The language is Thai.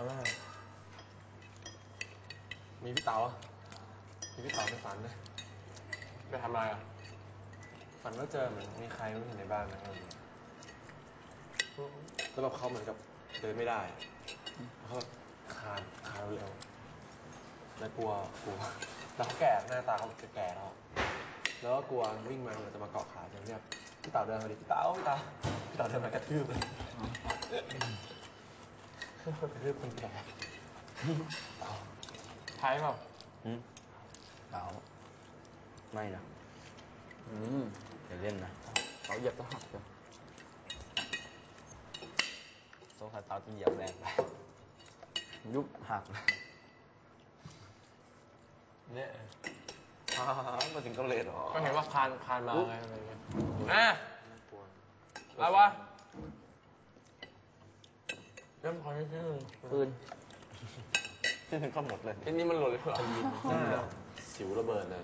เอาละมีพี่เต๋าอะมีพี่เต๋าในฝันนะไปทำอะไรอะ ฝันว่าเจอเหมือนมีใครไม่เห็นในบ้านนะอะไรอย่งเงี้ยแล้วแบบเขาเหมือนกับเดินไม่ได้แล้วเขาคานคานเร็วแล้วกลัวกลัวแล้วเขาแก่หน้าตาเขาแก่แล้ว แล้วก็กลัววิ่งมามันจะมาเกาะขาจะเรียกพี่เต๋าเดินมาดิพี่เต๋าพี่เต๋าพี่เต๋าเดินมากระทืบเลย กระทืบคนแก่ไทยเปล่าอืมเปล่าไม่นะอืมอย่าเล่นนะเขาเหยียบจะหักเลยโซ่ขาเท้าจะเหยียบแรงไปยุบหักนะเนี่ยอ้าวมาถึงก็เลยเหรอ ก็เห็นว่าคานคานมาไงอะไรเงี้ยอะน่ากลัวอะไรวะ เริ่มคอยชื่อปืนที่นึงก็หมดเลยไอ้นี่มันหล่นเลยเหรอหน้าสิวระเบิดเลย